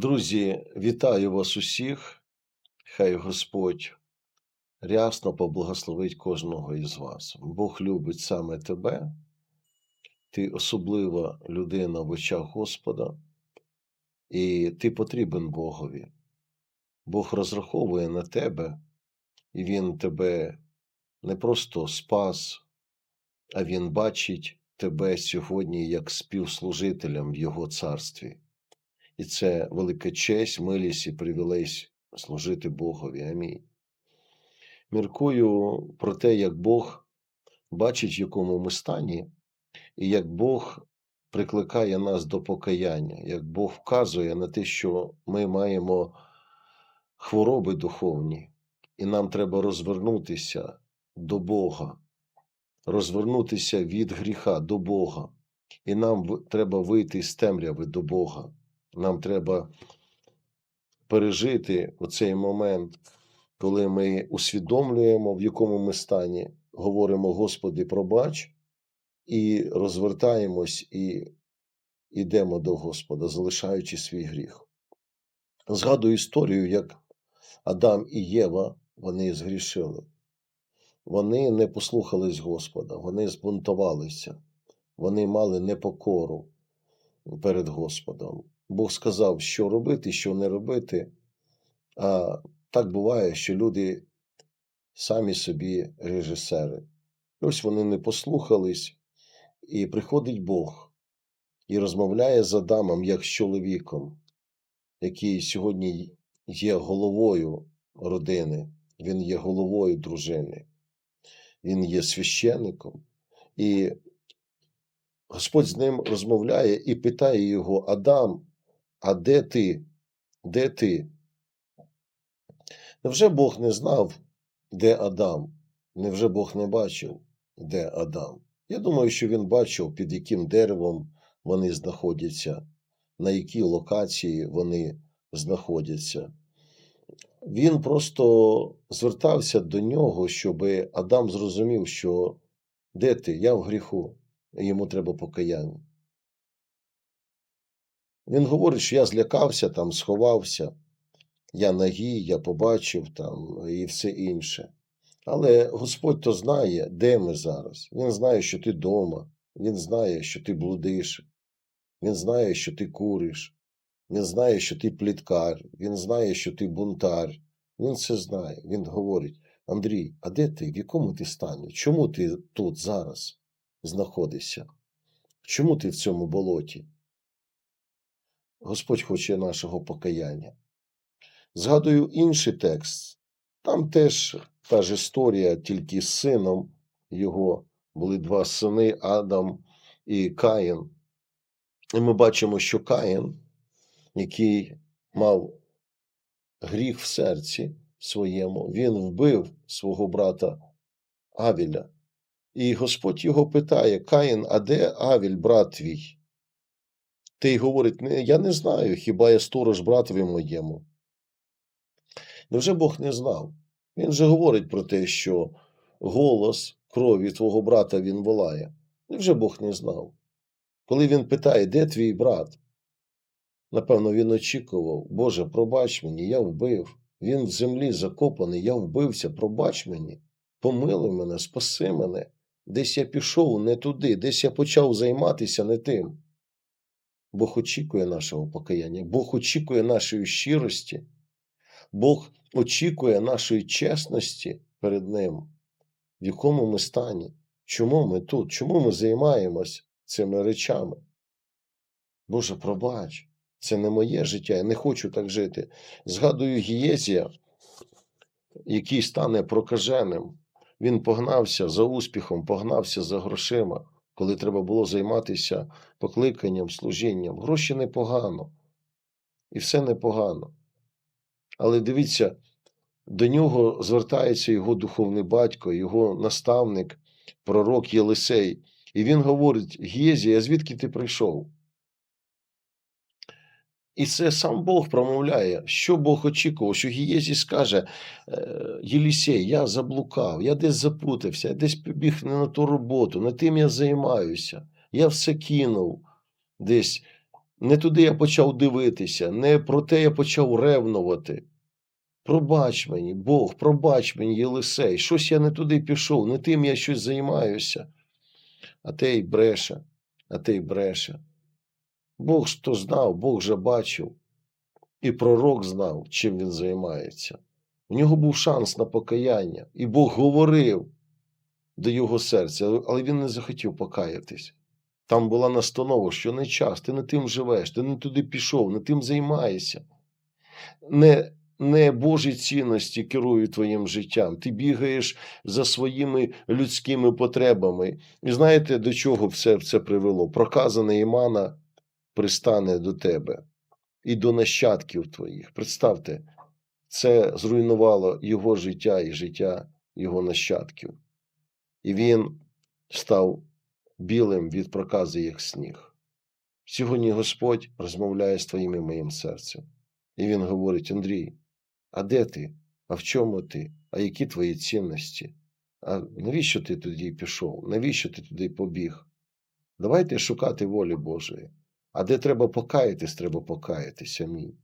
Друзі, вітаю вас усіх. Хай Господь рясно поблагословить кожного із вас. Бог любить саме тебе. Ти особлива людина в очах Господа, і ти потрібен Богові. Бог розраховує на тебе, і Він тебе не просто спас, а Він бачить тебе сьогодні як співслужителем в Його царстві. І це велика честь, милість і привілей служити Богові. Амінь. Міркую про те, як Бог бачить, в якому ми стані, і як Бог прикликає нас до покаяння, як Бог вказує на те, що ми маємо хвороби духовні, і нам треба розвернутися до Бога, розвернутися від гріха до Бога. І нам треба вийти з темряви до Бога. Нам треба пережити оцей момент, коли ми усвідомлюємо, в якому ми стані, говоримо, Господи, пробач, і розвертаємось і йдемо до Господа, залишаючи свій гріх. Згадую історію, як Адам і Єва вони згрішили. Вони не послухались Господа, вони збунтувалися, вони мали непокору перед Господом. Бог сказав, що робити, що не робити. А так буває, що люди самі собі режисери. Ось вони не послухались, і приходить Бог і розмовляє з Адамом як з чоловіком, який сьогодні є головою родини, він є головою дружини, він є священником. І Господь з ним розмовляє і питає його: Адам, а де ти? Де ти? Невже Бог не знав, де Адам? Невже Бог не бачив, де Адам? Я думаю, що він бачив, під яким деревом вони знаходяться, на якій локації вони знаходяться. Він просто звертався до нього, щоб Адам зрозумів, що де ти? Я в гріху, йому треба покаяння. Він говорить, що я злякався, там, сховався, я нагій, я побачив там і все інше. Але Господь то знає, де ми зараз. Він знає, що ти вдома, Він знає, що ти блудиш, Він знає, що ти куриш, Він знає, що ти пліткар, Він знає, що ти бунтар. Він це знає. Він говорить: Андрій, а де ти? В якому ти стані? Чому ти тут зараз знаходишся? Чому ти в цьому болоті? Господь хоче нашого покаяння. Згадую інший текст. Там теж та ж історія, тільки з сином його були два сини Адам і Каїн. І ми бачимо, що Каїн, який мав гріх в серці своєму, він вбив свого брата Авіля. І Господь його питає: Каїн, а де Авіль, брат твій? Той говорить: «Не, я не знаю, хіба я сторож братові моєму. Невже Бог не знав? Він же говорить про те, що голос крові твого брата він волає. Невже Бог не знав? Коли він питає, де твій брат? Напевно, він очікував, Боже, пробач мені, я вбив. Він в землі закопаний, я вбився, пробач мені, помилуй мене, спаси мене. Десь я пішов не туди, десь я почав займатися не тим. Бог очікує нашого покаяння, Бог очікує нашої щирості, Бог очікує нашої чесності перед Ним, в якому ми стані, чому ми тут, чому ми займаємось цими речами. Боже, пробач, це не моє життя, я не хочу так жити. Згадую Гієзія, який стане прокаженим. Він погнався за успіхом, погнався за грошима, коли треба було займатися покликанням, служінням. Гроші непогано, і все непогано. Але дивіться, до нього звертається його духовний батько, його наставник, пророк Єлисей. І він говорить: Гєзія, звідки ти прийшов? І це сам Бог промовляє, що Бог очікував, що Гієзі скаже: «Е, Єлісей, я заблукав, я десь запутався, я десь побіг не на ту роботу, не тим я займаюся. Я все кинув десь Не туди я почав дивитися, не про те я почав ревнувати. Пробач мені, Бог, пробач мені, Єлисей, щось я не туди пішов, не тим я щось займаюся. А те й бреше, а те й бреше. Бог то знав, Бог же бачив. І пророк знав, чим він займається. У нього був шанс на покаяння, і Бог говорив до його серця, але він не захотів покаятись. Там була настанова, що не час, ти не тим живеш, ти не туди пішов, не тим займаєшся. Не, не Божі цінності керують твоїм життям. Ти бігаєш за своїми людськими потребами. І знаєте, до чого все це привело? Проказане Імана пристане до тебе і до нащадків твоїх. Представте, це зруйнувало його життя і життя його нащадків. І він став білим від прокази, як сніг. Сьогодні Господь розмовляє з твоїм і моїм серцем. І він говорить: Андрій, а де ти? А в чому ти? А які твої цінності? А навіщо ти туди пішов? Навіщо ти туди побіг? Давайте шукати волі Божої. А де треба покаятись, треба покаятись. Амінь.